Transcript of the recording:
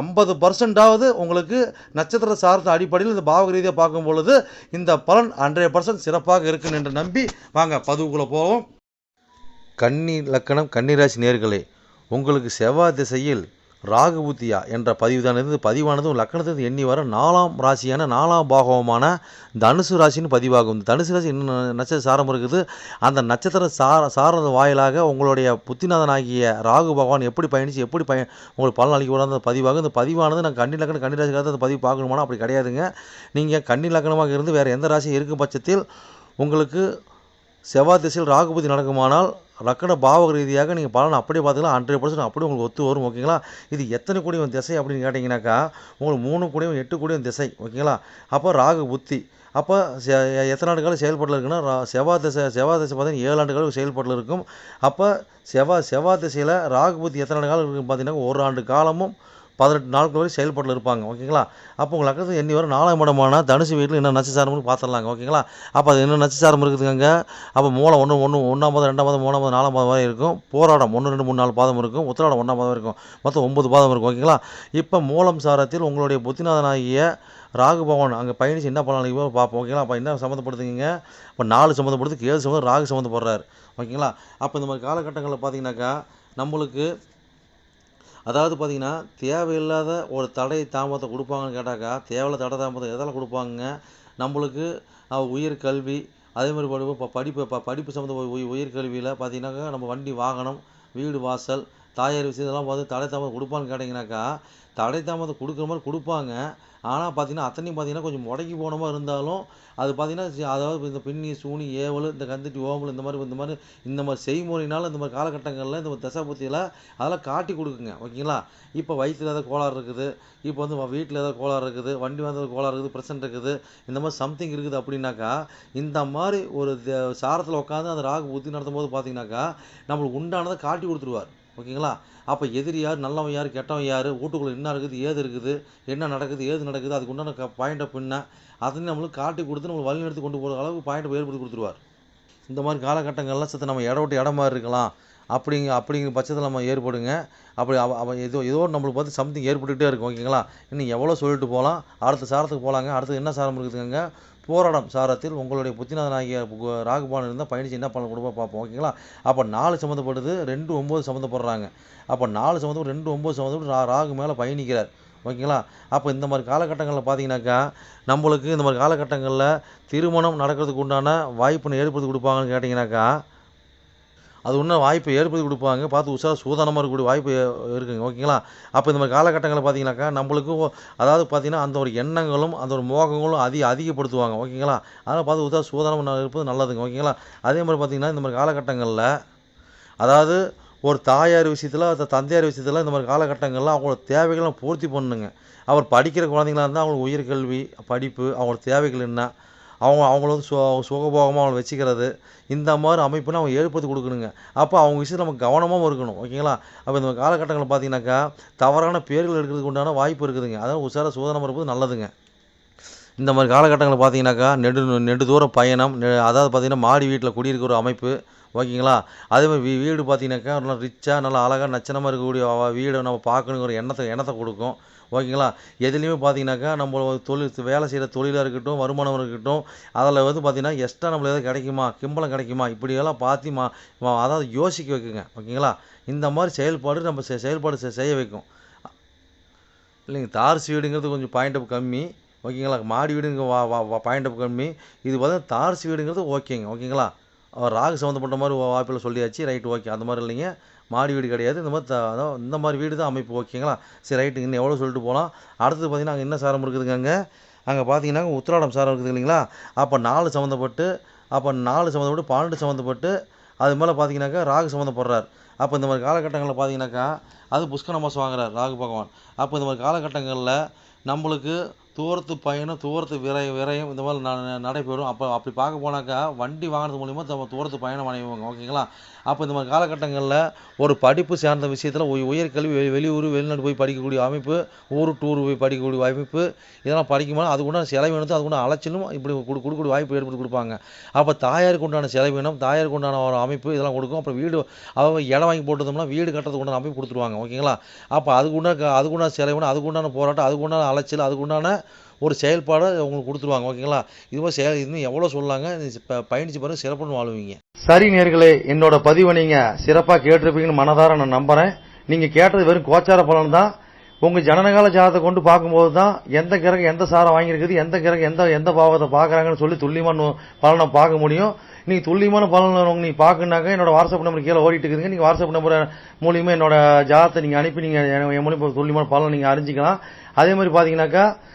ஐம்பது பர்சன்டாவது உங்களுக்கு நட்சத்திர சார்ந்த அடிப்படையில் இந்த பாவக ரீதியாக பார்க்கும் பொழுது இந்த பலன் ஹண்ட்ரட் பர்சன்ட் சிறப்பாக இருக்குன்னு என்று நம்பி வாங்க பதிவுக்குள்ளே போவோம். கன்னி லக்கணம் கன்னிராசி நேர்களே உங்களுக்கு செவ்வாய் திசையில் ராகுபுத்தியா என்ற பதிவு தான் இருந்து பதிவானது லக்கணத்திலிருந்து எண்ணி வர நாலாம் ராசியான நாலாம் பாகவமான தனுசு ராசின்னு பதிவாகும். இந்த தனுசு ராசி இன்னும் நட்சத்திர சாரம் இருக்குது? அந்த நட்சத்திர சார சாரது வாயிலாக உங்களுடைய புத்திநாதனாகிய ராகு பகவான் எப்படி பயணித்து எப்படி பய உங்களுக்கு பலன் அளிக்க கூடாது அந்த பதிவாகும். இந்த பதிவானது நான் கண்ணி லக்கணம் கண்ணி ராசிக்காக அந்த பதிவு பார்க்கணுமானா அப்படி கிடையாதுங்க. நீங்கள் கண்ணி லக்கணமாக இருந்து வேறு எந்த ராசி இருக்கும் பட்சத்தில் உங்களுக்கு செவ்வாய் திசையில் ராகுபதி நடக்குமானால் லக்கண பாவக ரீதியாக நீங்கள் பலன் அப்படியே பார்த்தீங்கன்னா ஹண்ட்ரட் பர்சன்ட் அப்படியே உங்களுக்கு ஒத்து வரும் ஓகேங்களா? இது எத்தனை கூடிய திசை அப்படின்னு கேட்டிங்கனாக்கா உங்களுக்கு மூணு கூடியும் எட்டு கூடியும் திசை ஓகேங்களா? அப்போ ராகு புத்தி. அப்போ எத்தனை ஆண்டுகள் செயல்பாட்டில் இருக்குன்னா செவ்வாய் திசை செவ்வாய் திசை பார்த்தீங்கன்னா ஏழு ஆண்டுகள் செயல்பாட்டில் இருக்கும். அப்போ செவ்வாய் செவ்வாய் திசையில் ராகு புத்தி எத்தனை ஆண்டு காலம் இருக்குன்னு பார்த்தீங்கன்னா ஒரு ஆண்டு காலமும் பதினெட்டு நாட்கள் வரை செயல்பாட்டில் இருப்பாங்க ஓகேங்களா? அப்போ உங்களை லக்கணத்துக்கு எண்ணி வர நாலாம் இடமான தனுசு வீட்டில் என்ன நட்சசாரம்னு பார்த்துடலாங்க ஓகேங்களா? அப்போ அது என்ன நட்சசாரம் இருக்குதுங்க? அப்போ மூலம் ஒன்று ஒன்று ஒன்றாம் ரெண்டாம் பாதம் மூணாம் பாதம் நாலாம் பாதம் வரை இருக்கும். போராடம் ஒன்று ரெண்டு மூணு நாலு பாதம் இருக்கும். உத்திராடம் ஒன்றாம் பாதம் இருக்கும். மொத்தம் ஒம்பது பாதம் இருக்கும் ஓகேங்களா? இப்போ மூலம் சாரத்தில் உங்களுடைய புத்திநாதனாகிய ராகு பகவான் அங்கே பயணிச்சு என்ன பண்ணலாம் பார்ப்போம் ஓகேங்களா? அப்போ என்ன சம்மந்தப்படுத்துங்க இப்போ நாலு சம்மந்தப்படுத்து கேது சம்மந்தம் ராகு சம்மந்தப்படுறாரு ஓகேங்களா? அப்போ இந்த மாதிரி காலகட்டங்களில் பார்த்தீங்கன்னாக்கா நம்மளுக்கு அதாவது பார்த்தீங்கன்னா தேவையில்லாத ஒரு தடை தாமதத்தை கொடுப்பாங்கன்னு கேட்டாக்கா தேவையில்லாத தடை தாமதம் எதால் கொடுப்பாங்க? நம்மளுக்கு உயர் கல்வி அதே மாதிரி படிப்பு இப்போ படிப்பு இப்போ படிப்பு சம்மந்த உயர் கல்வியில் பார்த்தீங்கன்னாக்கா நம்ம வண்டி வாகனம் வீடு வாசல் தாயார் விஷயம் இதெல்லாம் பார்த்து தடை தாமதம் கொடுப்பான்னு கேட்டிங்கனாக்கா தடை தாமதம் கொடுக்குற மாதிரி கொடுப்பாங்க. ஆனால் பார்த்தீங்கன்னா அத்தனையும் பார்த்தீங்கன்னா கொஞ்சம் முடக்கி போன மாதிரி இருந்தாலும் அது பார்த்தீங்கன்னா அதாவது இந்த பின்னி சூனி ஏவல் இந்த கந்துட்டி ஓமல் இந்த மாதிரி இந்த மாதிரி இந்த மாதிரி செய்முறையினால இந்த மாதிரி காலகட்டங்களில் இந்த மாதிரி தசாபுத்தியில் அதெல்லாம் காட்டி கொடுக்குங்க. ஓகேங்களா? இப்போ வயிற்றில் ஏதாவது கோளாறு இருக்குது இப்போ வந்து வீட்டில் ஏதாவது கோளாறு இருக்குது வண்டி வந்தது கோளாறு இருக்குது பிரச்சனை இருக்குது இந்த மாதிரி சம்திங் இருக்குது அப்படின்னாக்கா இந்த மாதிரி ஒரு சாரத்தில் உட்காந்து அந்த ராகு புத்தி நடத்தும் போது பார்த்தீங்கன்னாக்கா நம்மளுக்கு உண்டானதை காட்டி கொடுத்துருவார். ஓகேங்களா? அப்போ எதிரி யார்? நல்லவன் யார்? கெட்டவன் யார்? வீட்டுக்குள்ளே என்ன இருக்குது? ஏது இருக்குது? என்ன நடக்குது? ஏது நடக்குது? அதுக்கு உண்டான க பாயிண்ட்டை பின்ன அதையும் நம்மளுக்கு காட்டி கொடுத்து நம்மளுக்கு வழி நடத்தி கொண்டு போகிற அளவுக்கு பாயிண்ட் ஏற்படுத்தி கொடுத்துருவார். இந்த மாதிரி காலகட்டங்கள்லாம் சத்து நம்ம இட விட்டு இடமா இருக்கலாம். அப்படிங்க அப்படிங்கிற பட்சத்தில் நம்ம ஏற்படுங்க. அப்படி அவ அவன் ஏதோ ஏதோ நம்மளுக்கு பார்த்து சம்திங் ஏற்பட்டுக்கிட்டே இருக்கும் ஓகேங்களா? இன்னும் எவ்வளோ சொல்லிட்டு போகலாம்? அடுத்த சாரத்துக்கு போகலாங்க. அடுத்து என்ன சாரம் இருக்குதுங்க? போராடம் சாரத்தில் உங்களுடைய புத்திநாதனாகிய ராகுபான் இருந்தால் பயணிச்சு என்ன பண்ண கொடுப்போம் பார்ப்போம் ஓகேங்களா? அப்போ நாலு சம்மந்தப்படுது ரெண்டு ஒம்பது சம்மந்தப்படுறாங்க. அப்போ நாலு சம்மந்தப்பட்டு ரெண்டு ஒம்பது சம்மந்தப்பட்டு ராகு மேலே பயணிக்கிறார் ஓகேங்களா? அப்போ இந்த மாதிரி காலகட்டங்களில் பார்த்தீங்கன்னாக்கா நம்மளுக்கு இந்த மாதிரி காலகட்டங்களில் திருமணம் நடக்கிறதுக்கு உண்டான வாய்ப்புன்னு ஏற்படுத்தி கொடுப்பாங்கன்னு கேட்டிங்கனாக்கா அது இன்னும் வாய்ப்பு ஏற்படுத்தி கொடுப்பாங்க. பார்த்து உஷார் சூதானமாக இருக்கக்கூடிய வாய்ப்பு இருக்குதுங்க இருக்குங்க. ஓகேங்களா? அப்போ இந்த மாதிரி காலகட்டங்களில் பார்த்தீங்கன்னாக்கா நம்மளுக்கும் அதாவது பார்த்தீங்கன்னா அந்த ஒரு எண்ணங்களும் அந்த ஒரு மோகங்களும் அதிக அதிகப்படுத்துவாங்க. ஓகேங்களா? அதனால் பார்த்து உஷார் சூதானம் இருப்பது நல்லதுங்க. ஓகேங்களா? அதே மாதிரி பார்த்தீங்கன்னா இந்த மாதிரி காலகட்டங்களில் அதாவது ஒரு தாயார் விஷயத்தில் அந்த தந்தையார் விஷயத்தில் இந்த மாதிரி காலகட்டங்களில் அவங்களோட தேவைகளை பூர்த்தி பண்ணுங்க. அவர் படிக்கிற குழந்தைங்களா இருந்தால் அவங்களுக்கு உயர்கல்வி படிப்பு அவங்களோட தேவைகள் என்ன அவங்க அவங்கள வந்து சு சுகபோகமாக அவங்கள வச்சுக்கிறது இந்த மாதிரி அமைப்புன்னு அவங்க ஏற்படுத்தி கொடுக்கணுங்க. அப்போ அவங்க விஷயத்தில் நம்ம கவனமாகவும் இருக்கணும் ஓகேங்களா? அப்போ இந்த காலகட்டங்களில் பார்த்தீங்கன்னாக்கா தவறான பேர்கள் எடுக்கிறதுக்கு உண்டான வாய்ப்பு இருக்குதுங்க. அதாவது உஷாராக சூதனம் இருப்பது நல்லதுங்க. இந்த மாதிரி காலகட்டங்களில் பார்த்தீங்கன்னாக்கா நெடு நெடு தூரம் பயணம் நெ- அதாவது பார்த்தீங்கன்னா மாடி வீட்டில் குடியிருக்கிற ஒரு அமைப்பு ஓகேங்களா? அதே மாதிரி வீ வீடு பார்த்தீங்கன்னாக்கா நல்லா ரிச்சாக நல்லா அழகாக நச்சனமாக இருக்கக்கூடிய வீடை நம்ம பார்க்கணுங்கிற எண்ணத்தை எண்ணத்தை கொடுக்கும். ஓகேங்களா? எதுலேயுமே பார்த்தீங்கன்னாக்கா நம்ம ஒரு தொழில் வேலை செய்கிற தொழிலாக இருக்கட்டும் வருமானம் இருக்கட்டும் அதில் வந்து பார்த்தீங்கன்னா எக்ஸ்ட்ரா நம்மளுக்கு எதாவது கிடைக்குமா? கிம்பளம் கிடைக்குமா? இப்படியெல்லாம் பார்த்து மா அதாவது யோசிக்க வைக்குங்க. ஓகேங்களா? இந்த மாதிரி செயல்பாடு நம்ம செ- செயல்பாடு செய்ய வைக்கும். இல்லைங்க தார்ஸ் வீடுங்கிறது கொஞ்சம் பாயிண்ட் அப் கம்மி. ஓகேங்களா? மாடி வீடுங்க வா வா பாயிண்ட் அப் கம்மி. இது பார்த்தா தார்ஸ் வீடுங்கிறது ஓகேங்க ஓகேங்களா? ராகு சம்மந்தப்பட்ட மாதிரி வாய்ப்பில் சொல்லியாச்சு ரைட் ஓகே அந்த மாதிரி இல்லைங்க. மாடி வீடு கிடையாது. இந்த மாதிரி த- அதான் இந்த மாதிரி வீடு தான் அமைப்பு ஓகேங்களா? சரி ரைட்டு இன்னும் எவ்வளோ சொல்லிட்டு போகலாம். அடுத்தது பார்த்திங்கன்னா அங்கே என்ன சாரம் இருக்குதுங்க அங்கே? அங்கே பார்த்தீங்கன்னா உத்திராடம் சாரம் இருக்குது இல்லைங்களா? அப்போ நாலு சம்மந்தப்பட்டு அப்போ நாலு சம்மந்தப்பட்டு பன்னெண்டு சம்மந்தப்பட்டு அது மேலே பார்த்தீங்கன்னாக்கா ராகு சம்மந்தப்படுறார் அப்போ இந்த மாதிரி காலகட்டங்களில் பார்த்தீங்கன்னாக்கா அது புஷ்கர மாதம் வாங்குறார் ராகு பகவான். அப்போ இந்த மாதிரி காலகட்டங்களில் நம்மளுக்கு தூரத்து பயணம் தூரத்து விரயம் விரயம் இந்த மாதிரி ந- நடைபெறும் அப்போ அப்படி பார்க்க போனாக்கா வண்டி வாங்கினது மூலிமா நம்ம தூரத்து பயணம் அடைவாங்க. ஓகேங்களா? அப்போ இந்த மாதிரி காலகட்டங்களில் ஒரு படிப்பு சார்ந்த விஷயத்தில் உயர்கல்வி வெளி வெளியூர் வெளிநாடு போய் படிக்கக்கூடிய அமைப்பு ஊர் டூர் போய் படிக்கக்கூடிய அமைப்பு இதெல்லாம் படிக்கும்போது அதுக்குண்டான செலவினத்தை அதுக்குண்டான அலைச்சலும் இப்படி கொடு கொடுக்கக்கூடிய வாய்ப்பு ஏற்படுத்தி கொடுப்பாங்க. அப்போ தாயாருக்கு உண்டான செலவினம் தாயாருக்கு உண்டான ஒரு அமைப்பு இதெல்லாம் கொடுக்கும். அப்புறம் வீடு அவங்க இடம் வாங்கி போட்டோம்னா வீடு கட்டுறதுக்கு உண்டான அமைப்பு கொடுத்துருவாங்க. ஓகேங்களா? அப்போ அதுக்குண்டான அதுக்குண்டான செலவினம் அதுக்குண்டான போராட்டம் அதுக்குண்டான அலைச்சல் அதுக்குண்டான ஒரு செயல்பாடை உங்களுக்கு கொடுத்துருவாங்க ஓகேங்களா? இது மாதிரி செயல் இன்னும் எவ்வளோ சொல்லாங்க ப- பயணிச்சு பாருங்க சிறப்புன்னு வாழ்வீங்க. சரி நேர்களே என்னோட பதிவை நீங்க சிறப்பாக கேட்டிருப்பீங்கன்னு மனதார நான் நம்புறேன். நீங்க கேட்டது வெறும் கோச்சார பலன் தான். உங்க ஜனனகால ஜாதகத்தை கொண்டு பார்க்கும்போது தான் எந்த கிரகம் எந்த சாரம் வாங்கியிருக்குது எந்த கிரகம் எந்த எந்த பாவத்தை பார்க்குறாங்கன்னு சொல்லி துல்லியமான பலனை பார்க்க முடியும். நீங்க துல்லியமான பலன் நீங்கள் நீங்க பார்க்கணுனாக்க என்னோட வாட்ஸ்அப் நம்பர் கீழே ஓடிட்டு இருக்குதுங்க. நீங்க வாட்ஸ்அப் நம்பர் மூலியமா என்னோட ஜாதகத்தை நீங்க அனுப்பி நீங்க என் என் மூலியமா துல்லியமான பலன் நீங்க அறிஞ்சிக்கலாம். அதே மாதிரி பாத்தீங்கன்னாக்கா